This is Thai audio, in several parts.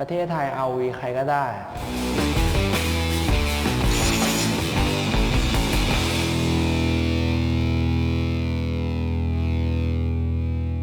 ประเทศไทยเอาวีใครก็ได้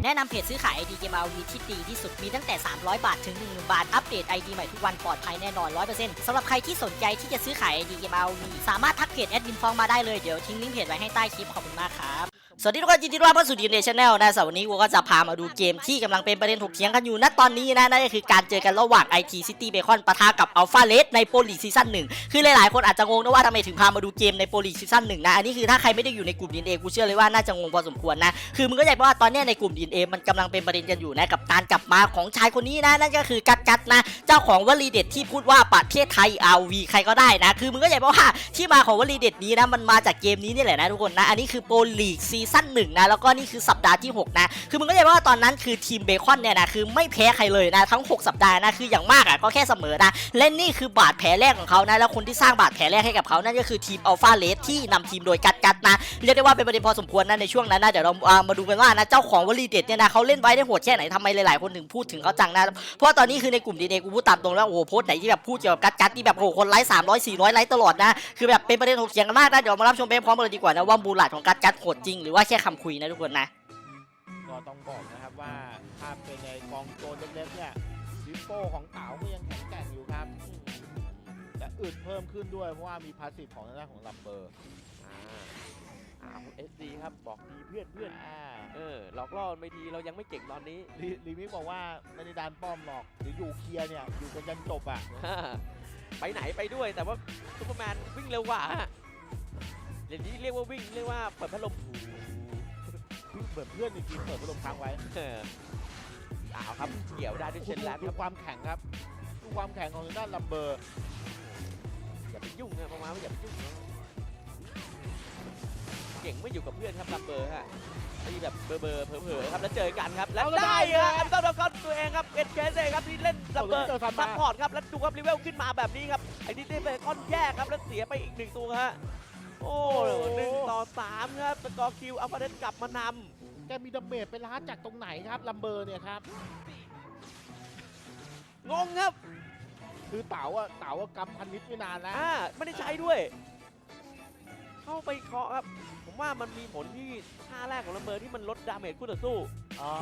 แนะนำเพจซื้อขาย ID เกม RV ที่ดีที่สุดมีตั้งแต่ 300 บาท ถึง10,000บาท อัปเดต ID ใหม่ทุกวันปลอดภัยแน่นอน 100%สำหรับใครที่สนใจที่จะซื้อขาย ID เกม RV สามารถทักเพจแอดมินฟองมาได้เลย เดี๋ยวทิ้งลิงก์เพจไว้ให้ใต้คลิปขอบคุณมากครับ สวัสดีทุกคนยินดีต้อนรับเข้าสู่ดีเนชั่นแนลนะสำหรับวันนี้กูก็จะพามาดูเกมที่กำลังเป็นประเด็นถกเถียงกันอยู่ณตอนนี้นะนั่นก็คือการเจอกันระหว่าง IT City Bacon ปะทะกับ Alpha Red ในโปรลีซีซั่นหนึ่งคือหลายๆ คนอาจจะงงนะว่าทำไมถึงพามาดูเกมในโปรลีซีซั่นหนึ่งนะอันนี้คือถ้าใครไม่ได้อยู่ในกลุ่ม DNA กูเชื่อเลยว่าน่าจะงงพอสมควรนะคือมึงก็ใจว่าตอนนี้ในกลุ่ม DNA มันกำลังเป็นประเด็นกันอยู่นะกับการกลับมาของชายคนนี้นะนั่นก็คือกัดกัดนะ เจ้าของวลีเด็ดที่พูดว่าประเทศไทย RV ใครก็ได้นะ คือมึงก็ใจว่าที่มาของวลีเด็ดนี้นะมันมาจากเกมนี้นี่แหละนะทุกคนนะอันนี้คือโปรลีซีซั่นหนึ่งนะแล้วก็นี่คือสัปดาห์ที่ 6 นะ คือมึงก็จะว่าตอนนั้นคือทีมเบคอนเนี่ยนะคือไม่แพ้ใครเลยนะทั้ง 6 สัปดาห์นะคืออย่างมากอะก็แค่เสมอนะและนี่คือบาดแผลแรกของเขานะแล้วคนที่สร้างบาดแผลแรกให้กับเขานั่นก็คือทีมอัลฟาเลสที่นำทีมโดยกัดกัดนะเรียกได้ว่าเป็นประเด็นพอสมควรนะในช่วงนั้นนะเดี๋ยวเรามาดูกันว่านะเจ้าของวลีเด็ดเนี่ยนะเขาเล่นไว้ได้โหดแค่ไหนทำไมหลายๆคนถึงพูดถึงเขาจังนะเพราะว่าตอนนี้คือในกลุ่มดีเดกูพูดตามตรงแล้วโอ้โหโพสไหนที่แบบพูดเกี่ยวกับกัดกัดที่แบบโอ้โหคนไลค์สามร้อยสี่ร้อยไลค์ตลอดนะคือแบบเป็นประเด็นถกเถียงกันมากนะเดี๋ยวมารับชมไปพร้อมกันเลยดีกว่านะว่าบูลาดของกัดกัดโหดจริงหรือว่าแค่คำคุยนะทุกคนนะ ก็ต้องบอกนะครับว่าถ้าเป็นในกองโจรเล็กๆเนี่ยดิปโป้ของเต๋าก็ยังแข็งแกร่งอยู่ครับแต่อึดเพิ่มขึ้นด้วยเพราะว่ามีพาสซีฟของทางด้านของลัมเบอร์อ่าอ่าเอสดีครับบอกดีเพื่อนเพื่อนอ่าเออหลอกล่อไม่ทีเรายังไม่เก่งตอนนี้ลีลีมิกบอกว่าไม่ได้ดานป้อมหรอกหรืออยู่เคลียร์เนี่ยอยู่กันยันจบอะไปไหนไปด้วยแต่ว่าซูเปอร์แมนวิ่งเร็วกว่าเดี๋ยวนี้เรียกว่าวิ่งเรียกว่าเปิดพัดลมเห มือนเพื่อนในทีมเปิดพัดลมค้างไว้เอออ้าวครับเกี่ยวได้ด้วยเชนแลนด์ดูครับความแข็งครับดูความแข็งของทางด้านลัมเบอร์อย่าไปยุ่งนะประมาณว่าอย่าไปยุ่งนะเก่งไม่อยู่กับเพื่อนครับลัมเบอร์ฮะตีแบบเบอร์เบอร์เผลอๆครับแล้วเจอกันครับแล้วได้ครับอันต้นก็ตัวเองครับเอ็นเคสครับที่เล่นลัมเบอร์เจอทันซัมาพพอร์ตครับแล้วดูครับรีเวลขึ้นมาแบบนี้ครับไอ้ดิเต้เบคอนแยกครับแล้วเสียไปอีกหนึ่งตัวฮะโอ้หนึ่งต่อสามครับสกอร์คิวอัลฟาเดนกลับมาน แกมีดาเมจไปล้าจากตรงไหนครับลัมเบอร์เนี่ยครับำงงครับ คือเต๋าอะเต๋าอะกำพันนิดไม่นานแล้วอ่า ไม่ได้ใช้ด้วย เข้าไปเคาะครับ ผมว่ามันมีผลที่ท่าแรกของลัมเบอร์ที่มันลดดาเมจคู่ต่อสู้อ๋อ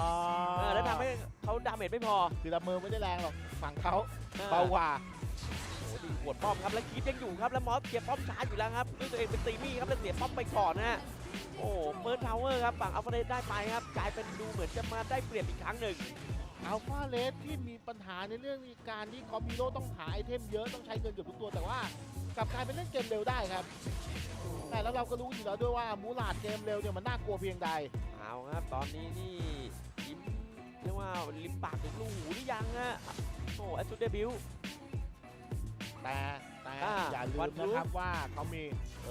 เออแล้วทำให้เขาดาเมจไม่พอ คือลัมเบอร์ไม่ได้แรงหรอกฝั่งเขาออเบากว่าโอ้โหดีปวดป้อมครับ แล้วคีปยังอยู่ครับ แล้วมอสเก็บป้อมช้าอยู่แล้วครับด้วยตัวเองเป็นตีมี่ครับแล้วเสียป้อมไปก่อนนะฮะ โอ้เฟิร์สทาวเวอร์ครับฝั่งอัลฟาเดนได้ไปครับ กลายเป็นดูเหมือนจะมาได้เปรียบอีกครั้งหนึ่งอัลฟาเลสที่มีปัญหาในเรื่องการที่คอมบิโลต้องหาไอเทมเยอะต้องใช้เงินเกือบทุกตัวแต่ว่ากลับกลายเป็นเล่นเกมเร็วได้ครับ แต่แล้วเราก็รู้อยู่แล้วด้วยว่ามูลาดเกมเร็วเนี่ยมันน่ากลัวเพียงใดเอาครับตอนนี้นี่ยิ้มเรียกว่าลิมปากถึงลูกหูหรือยังฮะโอ้แอสซูเดบิวแต่ แต่อ่าอย่าลืวัมนรู้นะครับว่าเขามี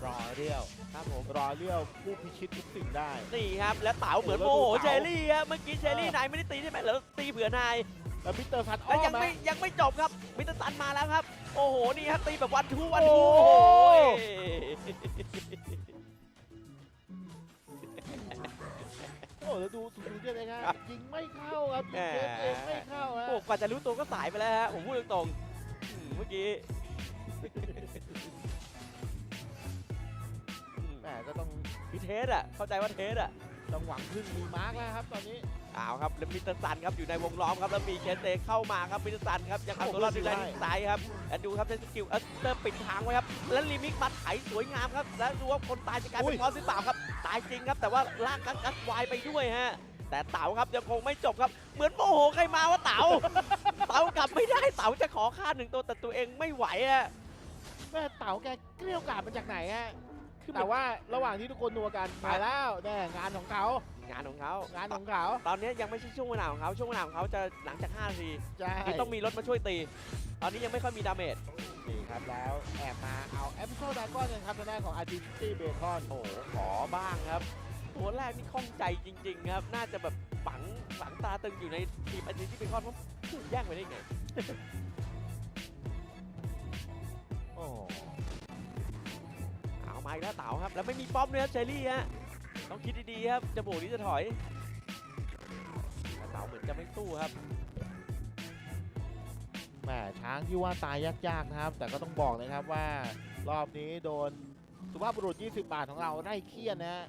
รอเรียว ครับผมรอเรียวผู้พิชิตทุกสิ่งได้ นี่ครับ แล้วเต๋าเหมือนโอ้โมโหโหแล้วดูเชเต๋าอรี่ฮะเมื่อกี้เชอรี่เออนายไม่ได้ตีใช่ไหมแล้วตีเผื่อนาย แล้วมิสเตอร์พัดอ้แล้วอยังมไม่นะ ยังไม่จบครับมิสเตอร์ซันมาแล้วครับ โอ้โห นี่ครับตีแบบวันทูวันทูโอ้โห โอ้แล้วดูสุดๆเลยนะครับยิงไม่เข้าครับยิงเกมเองไม่เข้าฮะ โอ้กว่าจะรู้ตัวก็สายไปแล้วฮะผมพูดตรงๆอืมเมื่อกี้ ก็ต้องพี่เทสอะ เข้าใจว่าเทสอะ ต้องหวังพึ่งมีมาร์กแล้วครับตอนนี้ เอาครับแล้วมิสเตอร์ซันครับอยู่ในวงล้อมครับแล้วมีเคสเตเข้ามาครับมิสเตอร์ซันครับยังเอาตัวรอดด้วยแรงซ้ายครับแล้วดูครับใช้สกิลเอสเตอร์ปิดทางไว้ครับแล้วลิมิกมาไถสวยงามครับแล้วดูว่าคนตายจะกลายเป็นมอสหรือเปล่าครับตายจริงครับแต่ว่าลากกัดกัดวายไปด้วยฮะแต่เต๋าครับยังคงไม่จบครับ เหมือนโมโหใครมาว่าเต๋าเต๋ากลับไม่ได้เต๋าจะขอค่าหนึ่งตัวแต่ตัวเองไม่ไหวอะแม่เต๋าแกเกลี้ยวกล่อมมาจากไหนฮะ คือแต่ว่าระหว่างที่ทุกคนนัวกันมาแล้วแน่งานของเขางานของเขางานของเขา ตอนนี้ยังไม่ใช่ช่วงเวลาของเขาช่วงเวลาของเขาจะหลังจาก5นาทีใช่ที่ต้องมีรถมาช่วยตี ตอนนี้ยังไม่ค่อยมีดาเมจนี่ครับแล้วแอบมาเอาแอปเปิลดากอนกันครับทางด้านของอาร์ติสตี้เบคอนโอ้โหขอบ้างครับ ตัวแรกนี่ข้องใจจริง ๆ ครับ น่าจะแบบฝังฝังตาตึงอยู่ในทีมอันนี้ที่เป็นข้อเพราะถูกแย่งไปได้ไง อามาอีกแล้วเต๋าครับ แล้วไม่มีป้อมด้วยครับเชอรี่ฮะต้องคิดดีๆครับจะโบกหรือจะถอยแต่เต๋าเหมือนจะไม่สู้ครับแหมช้างที่ว่าตายยากๆนะครับ แต่ก็ต้องบอกเลยครับว่ารอบนี้โดนสุภาพบุรุษ 20 บาทของเราไล่เคี่ยนนะฮะ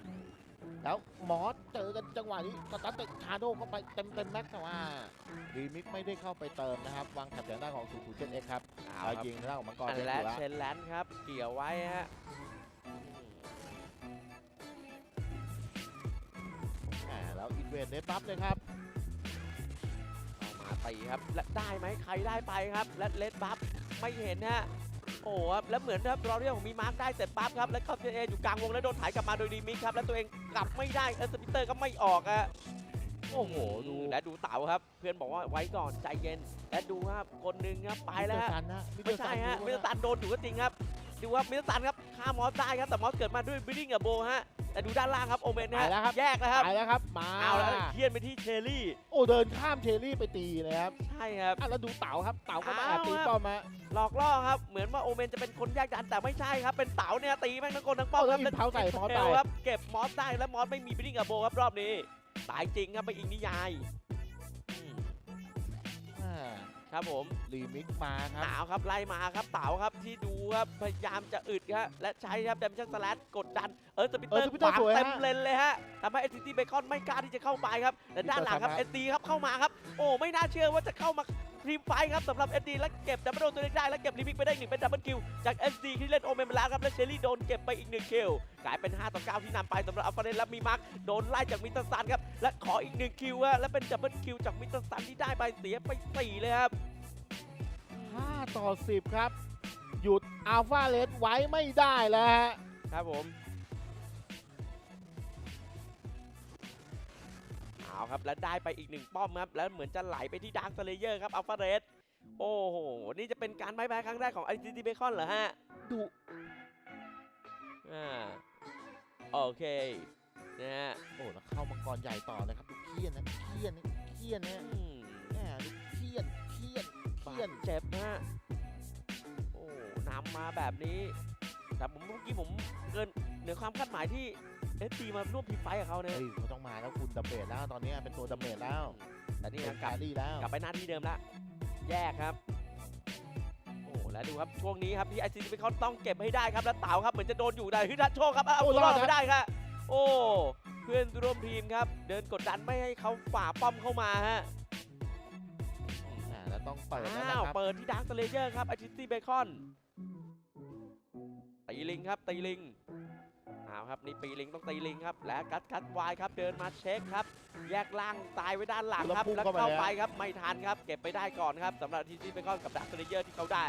แล้วมอสเจอกันจังหวะนี้สตันเตะชาโดเข้าไปเต็มเต็มๆแม็กซ์แต่ว่ารีมิกไม่ได้เข้าไปเติมนะครับ วางแถบแดนหน้านของสูคูเจนเอ็กครับเอาเราครับยิงทางด้านของมังกรอันเพชรแลอนยู่แล้วเชนแลนครับ เกี่ยวไว้ฮะ แล้วอินเวนเดบัฟเลยครับเอามาตีครับ และได้ไหมใครได้ไปครับ และเลดบัฟไม่เห็นฮะโอ้โหครับแล้วเหมือนครับรอเรียของมีมาร์คได้เสร็จปั๊บครับแล้วเข้าเจเออยู่กลางวงแล้วโดนถ่ายกลับมาโดยดีมิกครับ แล้วตัวเองกลับไม่ได้เออสปิเตอร์ก็ไม่ออกอะโอ้โหดูและดูเต๋าครับ เพื่อนบอกว่าไว้ก่อนใจเย็นและดูครับคนหนึ่งครับไปแล้วฮะมิสเตอร์ซันนะมิสเตอไม่ร์ใช่ซันฮะดูมิสนะเตอร์ตันโดนอยู่ก็จริงครับดูว่ามิสเตอร์ตันครับ ฆ่ามอสได้ครับแต่มอสเกิดมาด้วยบิดดิ้งกับโบฮะแต่ดูด้านล่างครับโอเมนไปนะฮะแล้วครับ แยกแล้วครับไปแล้วครับ มาเอาแล้วเคียนไปที่เชอรี่ โอ้เดินข้ามเชอรี่ไปตีเลยครับใช่ครับอะแล้วดูเต๋าครับเต๋าก็มาเอาแอบตีครับป้อมมาหลอกล่อครับเหมือนว่าโอเมนจะเป็นคนแยกดันแต่ไม่ใช่ครับเป็นเต๋าเนี่ยตีแม่งทั้งคนทั้งป้อมครับเอาแล้วอินเผาใส่มอสเอตายลครับเก็บมอสได้แล้วมอสไม่มีบิดดิ้งกับโบครับรอบนี้ตายจริงครับไปอิงนิยายอืมอ่า ครับผมรีมิกมาครับหนาวครับไล่มาครับเต๋าครับที่ดูครับพยายามจะอึดครับและใช้ครับดัมชันสลัดกดดันเออสปิเตอเออร์สปิเตอร์ขวางสวยฮะเต็มเลนเลยฮะทำให้เอสซีเบคอนไม่กล้าที่จะเข้าไปครับแต่ด้านหลังครับสปิเอเตอร์สดีครับเข้ามาครับโอ้ไม่น่าเชื่อว่าจะเข้ามา ทีมไฟท์ครับสำหรับเอสดีและเก็บดับเบิลโดนตัวเล็กได้และเก็บลิมิกไปได้อีกหนึ่งเป็นดับเบิลคิวจากเอสดีที่เล่นโอเมนไปแล้วครับและเชอรี่โดนเก็บไปอีกหนึ่งคิวกลายเป็น 5 ต่อ 9 ที่นำไปสำหรับอัลฟาเรนและมีมาร์คโดนไล่จากมิสเตอร์ซันครับและขออีกหนึ่งคิวฮะและเป็นดับเบิลคิวจากมิสเตอร์ซันที่ได้ไปเสียไปสี่เลยครับ5ต่อ 10 ครับ หยุดอัลฟาเลสไว้ไม่ได้แล้วฮะครับผม เอาครับแล้วได้ไปอีกหนึ่งป้อมครับแล้วเหมือนจะไหลไปที่ดาร์คสเลเยอร์ครับอัลฟาเรสโอ้โห นี่จะเป็นการไม้แพ้ครั้งแรกของไอซีทีเบคอนเหรอฮะดุอ่าโอเคนะฮะโอ้แล้วเข้ามังกรใหญ่ต่อเลยครับดูเคียนนะเคียนนะเคียนนะอืมแหมดูเคียนเคียนบาเคียนดเจ็บฮะโอ้นำมาแบบนี้แต่ผมเมื่อกี้ผมเกินเหนือความคาดหมายที่ เอสซีมาร่วมทีมไฟท์กับเขาเนี่ยเฮ้ยเขาต้องมาแล้วคุณดัมเบลแล้วตอนนี้เป็นตัวดัมเบลแล้วแต่นี่เป็นะนกลักาบรี่แล้วกลับไปหน้าที่เดิมละแยกครับ โอ้แล้วดูครับช่วงนี้ครับที่ไอซีทีเขาต้องเก็บให้ได้ครับแล้วเต๋าครับเหมือนจะโดนอยู่ได้ฮึดัชโชคครับเอาโอ้ตัวรอดรอดนะไม่ได้ครับโอ้เพื่อนร่วมทีมครับ เดินกดดันไม่ให้เขาฝ่าป้อมเข้ามาฮะอ่าแล้วต้องเปิดแล้วนะอ้าวครับเปิดที่ดาร์คสเลเยอร์ครับไอซิตี้เบคอนตีลิงครับตีลิง เอาครับนี่ปีลิงต้องตีลิงครับและกัดกัดวายครับเดินมาเช็คครับ แยกล่างตายไว้ด้านหลังครับ แล้วพุ่งแล้วเข้าไป เข้าแล้วไปครับ ไม่ทันครับ เก็บไปได้ก่อนครับสำหรับทีซีเบคอนกับดาร์คสเลเยอร์ที่เขาได้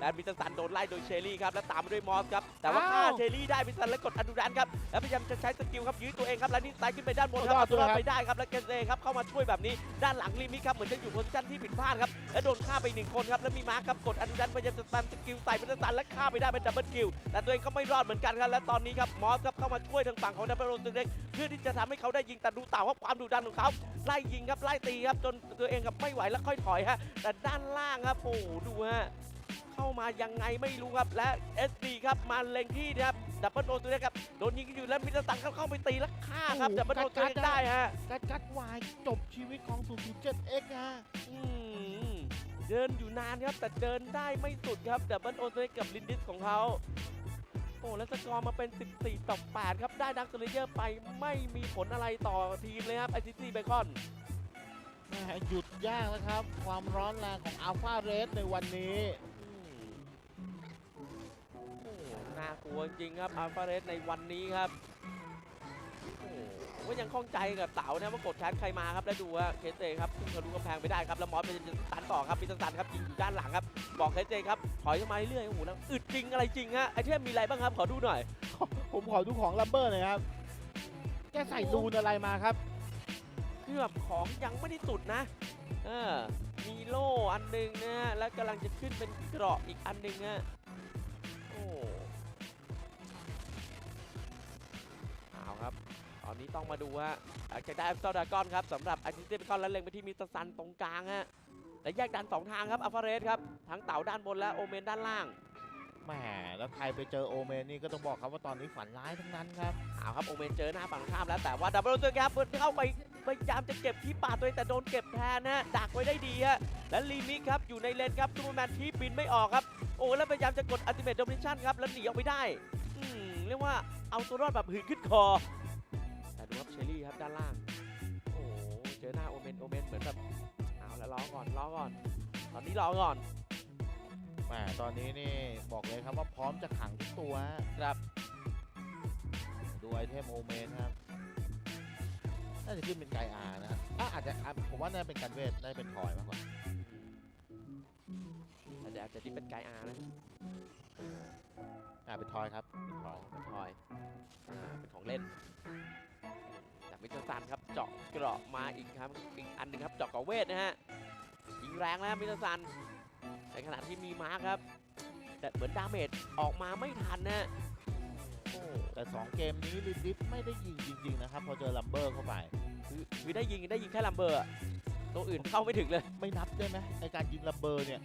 และมิสเตอร์ซันโดนไล่โดยเชอรี่ครับ และตามมาด้วยมอสครับ แต่ว่าฆ่าเชอรี่ได้มิสเตอร์ซันแล้วกดอนุรันครับ แล้วพยายามจะใช้สกิลครับยื้อตัวเองครับ และนี่ไต่ขึ้นไปด้านบนครับเอาตัวรอดไปได้ครับ และเกนเซครับเข้ามาช่วยแบบนี้ ด้านหลังลิมิตครับ เหมือนจะอยู่โพซิชั่นที่ผิดพลาดครับ และโดนฆ่าไปหนึ่งคนครับ แล้วมีมาร์คครับกดอนุรันพยายามจะตันสกิลใส่มิสเตอร์ซันและฆ่าไปได้เป็นดับเบิลคิว แต่ตัวเองก็ไม่รอดเหมือนกันครับ และตอนนี้ครับมอสครับเข้ามาช่วยทางฝั่งของดับเบิลโรนเล็ก เพื่อที่จะทำให้เขาได้ยิงแต่ดูเต่าว่าความดุดันของเขาไล่ยิงครับไล่ตีครับจนตัวเองกับไม่ไหวแล้วค่อยถอยฮะแต่ด้านล่างครับโอ้โหดูฮะเข้ามายังไงไม่รู้ครับและ SD ครับมาเล็งที่นะครับดับเบิลโดนตัวนี้ครับโดนยิงอยู่แล้วมิสเตอร์ตังเข้าไปตีแล้วฆ่าครับโอ้โหดับเบิลโดนตัวนี้กัดๆได้ฮะกัดกัดวายจบชีวิตของ 007X ฮะอืมเดินอยู่นานครับแต่เดินได้ไม่สุดครับดับเบิลโดนตัวนี้กับลินดิสของเขา โอ้แล้วสกอร์มาเป็น 14 ต่อ 8 ครับ ได้ดักสเลเยอร์ไปไม่มีผลอะไรต่อทีมเลยครับไอซิตี้เบคอนแหมหยุดยากนะครับ ความร้อนแรงของอัลฟาเรสในวันนี้โอ้น่ากลัวจริงครับอัลฟาเรสในวันนี้ครับโอ้ผมก็ยังข้องใจกับเต๋านะว่ากดแคสใครมาครับแล้วดูว่าเคสเตครับพุ่งทะลุกำแพงไปได้ครับแล้วมอสมันจะตันต่อครับมีตันครับยิงอยู่ด้านหลังครับ บอกเคสเตครับถอยเข้ามาเรื่อยๆโอ้โหแล้วอึดจริงอะไรจริงฮะไอเทมมีอะไรบ้างครับขอดูหน่อย ผมขอดูของลัมเบอร์หน่อยครับ แกใส่รูนอะไรมาครับ คือแบบของยังไม่ได้สุดนะเออมีโล่อันหนึงนะฮะแล้วกำลังจะขึ้นเป็นเกราะอีกอันหนึงฮะโอ้เอาครับ ตอนนี้ต้องมาดูฮะหลังจากได้อัลฟาดากอนครับสำหรับไอซิสเตมคอนแล้วเล็งไปที่มิสเตอร์ซันตรงกลางฮะ และแยกดันสองทางครับอัลฟาเรสครับ ทั้งเต่าด้านบนและโอเมนด้านล่างแหมแล้วใครไปเจอโอเมนนี่ก็ต้องบอกครับว่าตอนนี้ฝันร้ายทั้งนั้นครับเอาครับโอเมนเจอหน้าฝั่งตรงข้ามแล้วแต่ว่าดับเบิลตัวครับเข้าไปพยายามจะเก็บที่ป่าตัวเองแต่โดนเก็บแทนนะฮะดักไว้ได้ดีฮะและลีมิกครับอยู่ในเลนครับซูเปอร์แมนที่บินไม่ออกครับโอ้แล้วพยายามจะกดอัลติเมทโดมิชันครับแล้วหนีออกไปได้อืมเรียกว่าเอาตัวรอดแบบหืนขึ้นคอแต่ดูครับเชอรี่ครับด้านล่างโอ้โหเจอหน้าโอเมนโอเมนเหมือนแบบ เอาละรอก่อนรอก่อน ตอนนี้รอก่อนแหมตอนนี้นี่บอกเลยครับว่าพร้อมจะขังทุกตัวฮะครับ ดูไอเทมโอเมนครับน่าจะขึ้นเป็นไกอาร์นะฮะอะอาจจะอะผมว่าน่าจะเป็นการเวทน่าจะเป็นทอยมากกว่าแต่เดี๋ยวอาจจะที่เป็นไกด์อาร์นะอ่าเป็นทอยครับเป็นทอยเป็นทอยอ่าเป็นของเล่น จากมิสเตอร์ซันครับเจาะเกราะมาอีกครับอีกอันหนึ่งครับเจาะเกราะเวทนะฮะยิงแรงแล้วมิสเตอร์ซันในขณะที่มีมาร์คครับ แต่เหมือนดาเมจออกมาไม่ทันนะฮะโอ้แต่สองเกมนี้ลิดิฟไม่ได้ยิงจริง ๆ นะครับ พอเจอลัมเบอร์เข้าไปคือคือได้ยิงได้ยิงแค่ลัมเบอร์อะตัวอื่นเข้าไม่ถึงเลย ไม่นับได้ไหมในการยิงลัมเบอร์เนี่ย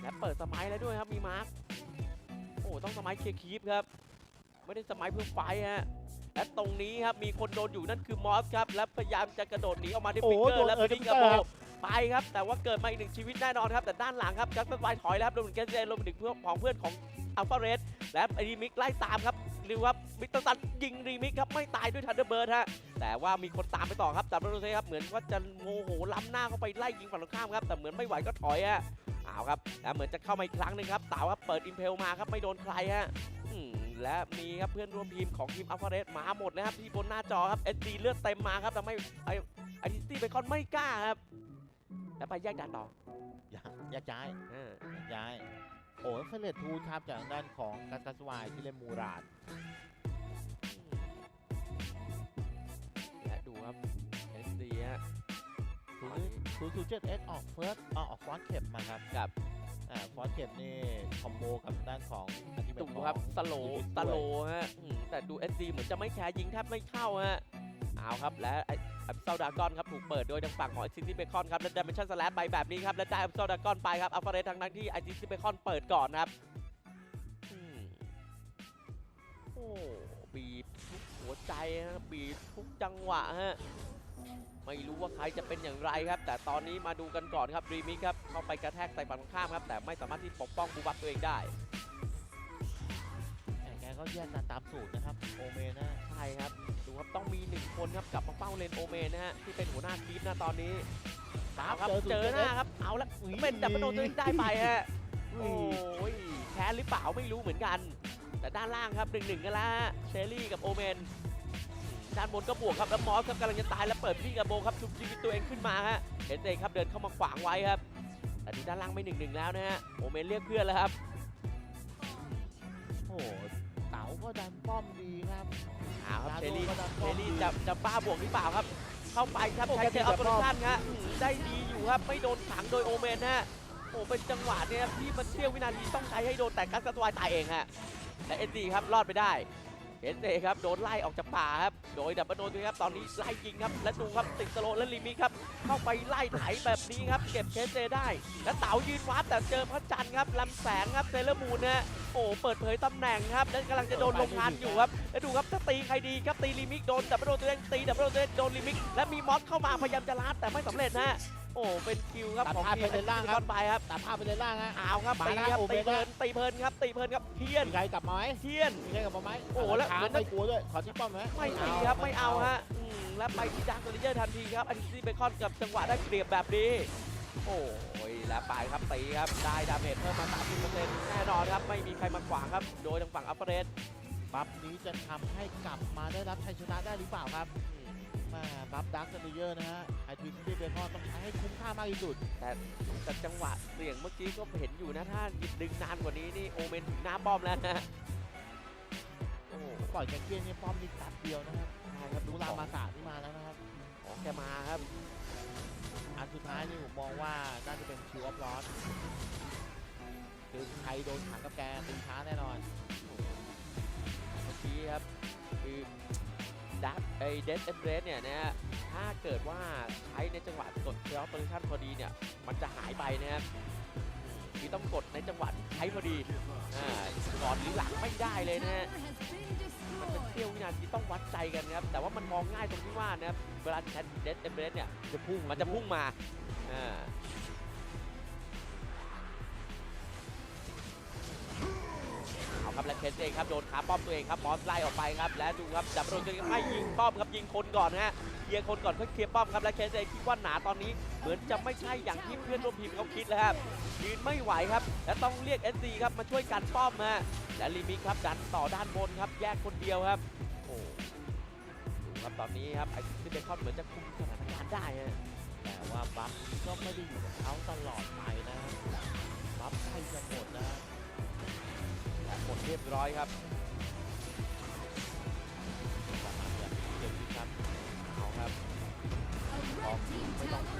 และเปิดสมัยแล้วด้วยครับมีมาร์คโอ้ต้องสมัยเคลียร์คีปครับ ไม่ได้สมัยเพื่อไฟฮะ และตรงนี้ครับมีคนโดนอยู่นั่นคือมอสครับและพยายามจะกระโดดหนีออกมาที่โอ้ฟิกเกอโดนร์และเออฟิกฟิกเกเกออร์ร์ครับไปครับ แต่ว่าเกิดมาอีกหนึ่งชีวิตแน่นอนครับ แต่ด้านหลังครับจัสตินไวถอยแล้วครับรวมถึงแกสเซนรวมถึงเพื่อนของเพื่อนของอัลฟาเรสและรีมิกไล่ตามครับหรือว่ามิสเตอร์ซันยิงรีมิกครับไม่ตายด้วยทันเดอร์เบิร์ดฮะแต่ว่ามีคนตามไปต่อครับแต่ไม่รู้สิครับเหมือนว่าจะโมโหล้ำหน้าเข้าไปไล่ยิงฝั่งตรงข้ามครับแต่เหมือนไม่ไหวก็ถอยฮะเอาครับแล้วเหมือนจะเข้ามาอีกครั้งหนึ่งครับเต๋าครับเปิดอิมเพลมาครับไม่โดนใครฮะอืม และมีครับเพื่อนร่วมทีมของทีมอัลฟาเรสมาหมดนะครับที่บนหน้าจอครับเอสดีเลือดเต็มมาครับทำให้ไอไอทิสตี้เบคอนไม่กล้าครับ แล้วไปแยกด่านต่ออย่าอย่าย้ายอ่าอย่าย้าย โอ้เฟเลตทูครับจากด้านของกัสกัสวายที่เล่นมูราดและดูครับ SD ฮะศูนย์ศูนย์ศูนย์เจ็ดเอ็กออกเฟิร์สออกฟอนเข็บมาครับครับ อ่าฟอนเข็บนี่คอมโบกับด้านของอันที่เป็ดูนของครับสโลลิมิตสโลด้วยฮะอืมแต่ดู SD เหมือนจะไม่แคร์ยิงแทบไม่เข้าฮะเอาครับและไอ้อัพเซลดากอนครับถูกเปิดโดยทางฝั่งของไอซิตี้เบคอนครับและดิเมนชั่นสแลไปแบบนี้ครับและได้อัพเซลดากอนไปครับอัลฟาเรสทางนั้นที่ไอซิตี้เบคอนเปิดก่อนครับอืมโอ้บีบทุกหัวใจฮะบีบทุกจังหวะฮะ ไม่รู้ว่าใครจะเป็นอย่างไรครับ แต่ตอนนี้มาดูกันก่อนครับรีมิกครับเข้าไปกระแทกใส่ฝั่งตรงข้ามครับ แต่ไม่สามารถที่ปกป้องบูบับตัวเองได้แต่แกก็แยกกันตามสูตรนะครับโอเมนนะใช่ครับดูครับต้องมีหนึ่งคนครับกลับมาเฝ้าเลนโอเมนนะฮะที่เป็นหัวหน้าทีมนะตอนนี้เอาครับเจอหน้าครับเอาละเป็นดับเบิลโดนตัวเองได้ไปฮะโอ้ยแค้นหรือเปล่าไม่รู้เหมือนกัน แต่ด้านล่างครับหนึ่งหนึ่งกันแล้วฮะเชอรี่กับโอเมน ด้านบนก็บวกครับแล้วมอสครับกำลังจะตายแล้วเปิดพี่กับโบครับชุบชีวิตตัวเองขึ้นมาฮะเห็นเองครับเดินเข้ามาขวางไว้ครับแต่ดูด้านล่างไม่หนึ่งหนึ่งแล้วนะฮะโอเมนเรียกเพื่อนแล้วครับโอ้โหเต๋าก็ดันป้อมดีครับเอาครับดาเชโดอรี่ก็ดันเชป้ออมรี่ดีจะจะบ้าบวกหรือเปล่าครับ เข้าไปครับโอ้ใช้แกเจติอดออแต่ปป้เปออมร์ชันฮะอืมได้ดีอยู่ครับไม่โดนขังโดยโอเมนฮะโอ้เป็นจังหวะเนี่ยครับที่มันเสี้ยววินาทีต้องใช้ให้โดนแต่กัสตวายตายเองฮะและเอ็นดีครับรอดไปได้ เอ็นเดครับโดนไล่ออกจากป่าครับ โดยดับเบิลโดนครับ ตอนนี้ไล่ยิงครับ และดูครับติดสโลและลิมิครับ เข้าไปไล่ไถแบบนี้ครับ เก็บเคสเจได้ และเต๋ายืนวัดแต่เจอพระจันทร์ครับลำแสงครับเซเลอร์มูนนะฮะโอ้เปิดเผยตำแหน่งครับและกำลังจะโดนลงงานอยู่ครับ แล้วดูครับจะตีใครดีครับตีลิมิกโดนดับเบิลโดนตัวเองตีดับเบิลโดนตัวเองโดนลิมิกและมีมอสเข้ามาพยายามจะลัดแต่ไม่สำเร็จนะฮะ โอ้เป็นคิวครับตัดของภาพทีไปมเลนล่างครับบอลไปครับตัดภาพไปเลยล่างฮะ เอาครับมาตีแล้วครับโอเมตีนเพลินะนตีเพลินครับตีเพลินครับเทียนมีใครกลับมาไหมเทียน มีใครกลับมาไหมโอ้โหแล้ว ขาเหมือนไม่กลัวด้วย ขอที่ป้อมไหมไม่ตีครับไม่เอาฮะอืมแล้วไปที่ดักโซลิเจอร์ทันทีครับอันนี้เบคอนกับจังหวะได้เปรียบแบบนี้โอ้ยแล้วไปครับตีครับได้ดาเมจเพิ่มมา30%แน่นอนครับไม่มีใครมาขวางครับ โดยทางฝั่งอัปเปอร์เรสบัฟนี้จะทำให้กลับมาได้รับชัยชนะได้หรือเปล่าครับ มาบัฟดักซ์เยอร์นะฮะไอทีที่เบคอนต้องใช้ให้คุ้มค่ามากที่สุดแต่จังหวะเสี่ยงเมื่อกี้ก็เห็นอยู่นะถ้าดึงนานกว่านี้นี่โอเมนถึงหน้าป้อมแล้วนะโอ้โหปล่อยแกเกี้ยนนี่ป้อมนี่ตัดเดียวนะครับใช่ครับดูดูราลามามาสาที่มาแล้วนะครับของแกมาครับ อันสุดท้ายนี่ผมมองว่าน่าจะเป็นคิวออฟลอสคือใครโดนขังกับแกตีช้าแน่นอนเมื่อกี้ครับคือ ดักไอเดสเอเบรสเนี่ยนะฮะถ้าเกิดว่าใช้ในจังหวะกดเซลล์โพซิชันพอดีเนี่ย มันจะหายไปนะครับอืมคือนี้ต้องกดในจังหวะที่ใช้พอดีอ่าก่อนหรือหลังไม่ได้เลยนะฮะมันเป็นเสี้ยววินาทีต้องวัดใจกันครับ แต่ว่ามันมองง่ายตรงที่ว่านะครับเวลาแคทเดสเอเบรสเนี่ยจะพุ่งมันจะพุ่งมาอ่า ครับและเคสเองครับโดนขาป้อมตัวเองครับมอสไล่ออกไปครับและดูครับจับโดนตัวเองไม่ยิงป้อมครับยิงคนก่อนนะฮะเคลียร์คนก่อนเพื่อเคลียร์ป้อมครับและเคสเองคิดว่าหนาตอนนี้เหมือนจะไม่ใช่อย่างที่เพื่อนร่วมทีมเขาคิดแล้วครับยืนไม่ไหวครับ และต้องเรียก SC ครับมาช่วยกันป้อมฮะและลิมิครับดันต่อด้านบนครับแยกคนเดียวครับโอ้ดูครับตอนนี้ครับไอ้ซิเบคอนเหมือนจะคุมสถานการณ์ได้ฮะแต่ว่าบัฟก็ไม่ได้อยู่กับเขาตลอดไปนะบัฟใกล้จะหมดนะ เรียบร้อยครับเดี๋ยวนี้ครับเอาครับอองไม่ต้องน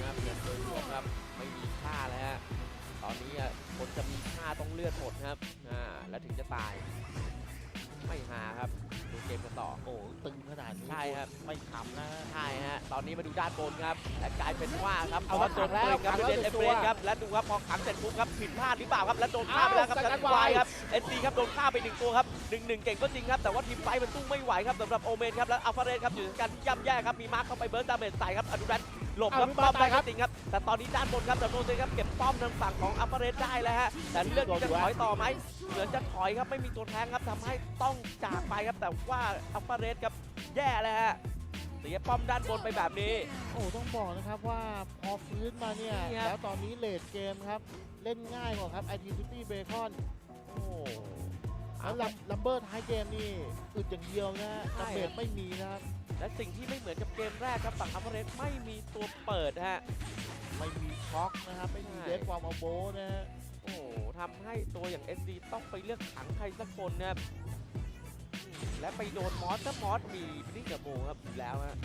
ะครับเงินโดยรวมครับ ไม่มีค่าแล้วฮะ ตอนนี้อะคนจะมีค่าต้องเลือดหมดครับ อ่า แล้วถึงจะตาย ไม่หาครับ ดูเกมกันต่อ โอ้ตึงขนาดนี้ใช่ครับ ไม่ทำนะฮะใช่ฮะ ตอนนี้มาดูด้านบนครับและกลายเป็นว่าครับ เอาพมาโดนขังแล้วปืนครับขังแล้วเดนหนึ่เองเบตัวรครับ และดูครับพอขังเสร็จปุ๊บครับผิดพลาดหรือเปล่าครับ และโดนฆ่าไปแล้วครับอ้าวจากสกันั้ดนไว้วายครับ เอ็นซีครับโดนฆ่าไปหนึ่งตัวครับ หนึ่งหนึ่งเก่งก็จริงครับ แต่ว่าทีมไฟท์มันสู้ไม่ไหวครับสำหรับโอเมนครับ และอัลฟาเรสครับอยู่ในการที่ย่ำแย่ครับ มีมาร์คเข้าไปเบิร์ดดาเมจใส่ครับอนุรัตน์หลบครับเอาป้อมได้มีมาร์คครับจริงครับ แต่ตอนนี้ด้านบนครับดับโนเซครับเก็บป้อมทางฝั่งของอัลฟาเรสได้แล้วฮะแต่เลือกที่จะถอยต่อไหมเหมือนจะถอยครับไม่มีตัวแทงครับทำให้ต้องจากไปครับ แต่ว่าอัลฟาเรสครับแย่แล้วฮะเสียป้อมด้านบนไปแบบนี้ โอ้ต้องบอกนะครับว่าพอฟื้นมาเนี่ยนี่ครับแล้วตอนนี้เลดเกมครับเล่นง่ายกว่าครับ IT City Bacon โอ้ แล้วลัมลัมเบอร์ท้ายเกมนี่อึดอย่างเดียวนะฮะใช่ดาเมจไม่มีนะครับและสิ่งที่ไม่เหมือนกับเกมแรกครับฝั่งอัลฟาเรสไม่มีตัวเปิดฮะไม่มีช็อคนะครับไม่มีใช่เดฟความเอาโบนะฮะโอ้โหทำให้ตัวอย่าง SD ต้องไปเลือกขังใครสักคนนะครับอืมและไปโดนมอสถ้ามอสมีนิ่งกับโมครับอยู่แล้วฮะ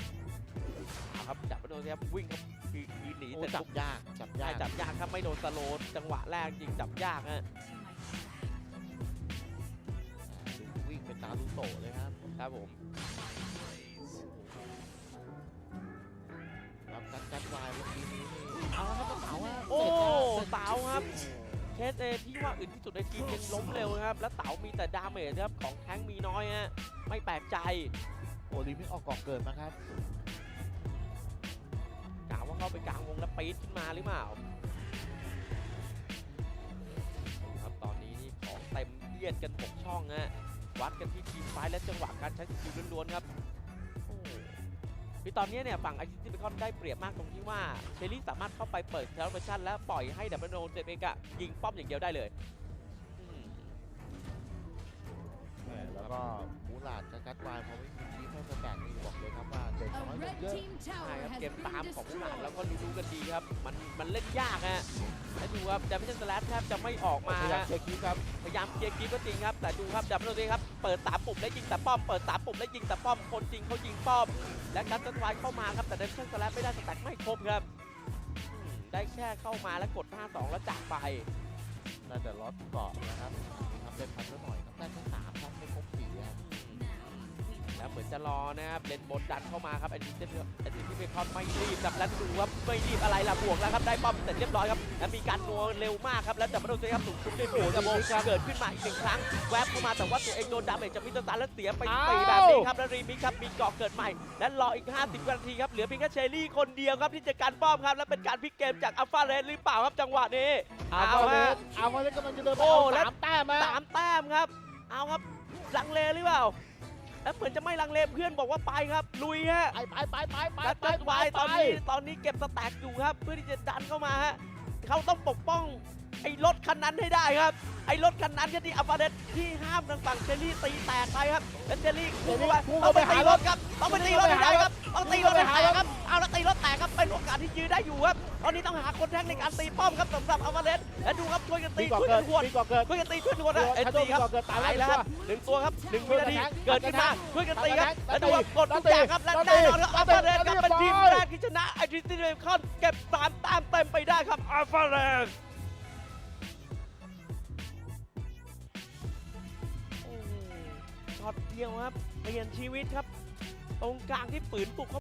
เอาครับจับไปโดนครับวิ่งครับคือคือหนีโอ้แต่จับยากจับใช่ยากจับยากครับไม่โดนสโลว์จังหวะแรกจริงจับยากฮะ ตาลูโตะเลยครับ ครับผมรับการจัดวายเมื่อกี้นี้นี่เอาละครับเต๋าฮะโอ้สร็จแล้วเต๋าครับเคสเอที่ว่าอื่นที่สุดในทีมยังล้มเร็วนะครับ และเต๋ามีแต่ดาเมจครับของแท้งมีน้อยฮะไม่แปลกใจโอ้ลิมิตออกกอกเกิดนะครับกะว่าเข้าไปกลางวงแล้วปี๊ดขึ้นมาหรือเปล่าครับตอนนี้นี่ของเต็มเอียดกันหกช่องฮะ วัดกันที่ทีมไฟายและจังหวะการใช้สกิลล้วนๆครับคือตอนนี้เนี่ยฝั่งไอซิตี้เบคอนได้เปรียบมากตรงที่ว่าเชลลี่สามารถเข้าไปเปิดเทเลเวชั่นและปล่อยให้ดับเบิลโนเซเบกะยิงป้อมอย่างเดียวได้เลยแล้วก็มูหลาดกับกัดวายพอไม่มี ให้สแตกนี่บอกเลยครับว่าเด็กน้อยกว่าเยอะใช่ครับเกมตามของผู้หลังแล้วก็รู้ๆกันดีครับ มันมันเล่นยากฮะและดูครับดับเบิลสแลชแทบจะไม่ออกมาพยายามฮะเช็คคีย์ครับพยายามเคลียร์คลิปก็จริงครับ แต่ดูครับดับเบิลครับเปิดสามปุ่มแล้วยิงแต่ป้อมเปิดสามปุ่มแล้วยิงแต่ป้อมคนจริงเขายิงป้อม และการจัดวายเข้ามาครับแต่เดนเซนสแลชไม่ได้สแต็กไม่ครบครับอืมได้แค่เข้ามาแล้วกด 5-2 แล้วจากไปน่าจะล็อตเกาะนะครับทำเป็นพันซะหน่อยครับได้แค่สามครับไม่ครบสี่ครับแล้วเห มือนจะรอนะครับเลนบนดันเข้ามาครับแอนดิเซนแอนดิเซนเบคอนไม่รีบครับแล้วดูครับไม่รีบอะไรล่ะบวกแล้วครับได้ป้อมเสร็จเรียบร้อยครับแล้วมีการนัวเร็วมากครับแล้วดับเบิลเซครับถูกทุบด้วยปืนกระบอกเกิดขึ้นมาอีกหนึ่งครั้งแวบเข้ามาแต่ว่าตัวเองโดนดาเมจจากมิสเตอร์ซันแล้วเสียไปสี่แบบนี้ครับแล้วรีมิกครับมีเกาะเกิดใหม่ และรออีก 50นาทีครับเหลือเพียงแค่เชอรี่คนเดียวครับที่จะการป้อมครับและเป็นการพลิกเกมจากอัลฟาเรสหรือเปล่าครับจังหวะนี้เอาเอาเลฮะสเอาเลสกำลังจะเดินไปโอ้เอาและสามแต้มฮะสามแต้มครับ เอาครับลังเลหรือเปล่า แล้วเหมือนจะไม่ลังเลเพื่อนบอกว่าไปครับ ลุยฮะไปไปไปไปไปและไปจัดไปวายไปตอนนี้ตอนนี้เก็บสแต็กอยู่ครับ เพื่อที่จะดันเข้ามาฮะเขาต้องปกป้อง ไอ้รถคันนั้นให้ได้ครับ ไอ้รถคันนั้นก็ที่อัลฟาเดสที่ห้ามทางฝั่งเชลลี่ตีแตกไปครับและเชลลี่พุ่งเข้าไปต้องไปตีรถครับต้องไปตีรถให้ได้ครับต้องตีรถให้แตกครับเอาแล้วตีรถแตกครับเป็นโอกาสที่ยื้อได้อยู่ครับตอนนี้ต้องหาคนแทงในการตีป้อมครับสำหรับอัลฟาเดสและดูครับช่วยกันตีมีก่อช่วยเกิกัดนหวดมีก่อเกิดช่วยกันตีช่วยกันหวดนะเอ็นโดตีนครับก่อเกิดตายตายแล้แล้ววครับหนึ่งตัวครับหนึ่งวินาทีช่วยกันแทงเกิดขึ้นมาช่วยกันตีครับแล้แล้ววดูตีครับกดทุกอย่างครับและแล้วตีแน่นอนครับอัลฟาเรสครับแล้วตีเป็นทีมเรียบร้อยแรกที่ชนะไอทีซีเรคอนเก็บสามแต้มเต็มไปได้ครับอัลฟาเรส เดียวครับเปลี่ยนชีวิตครับ ตรงกลางที่ฝืนปลุกเขา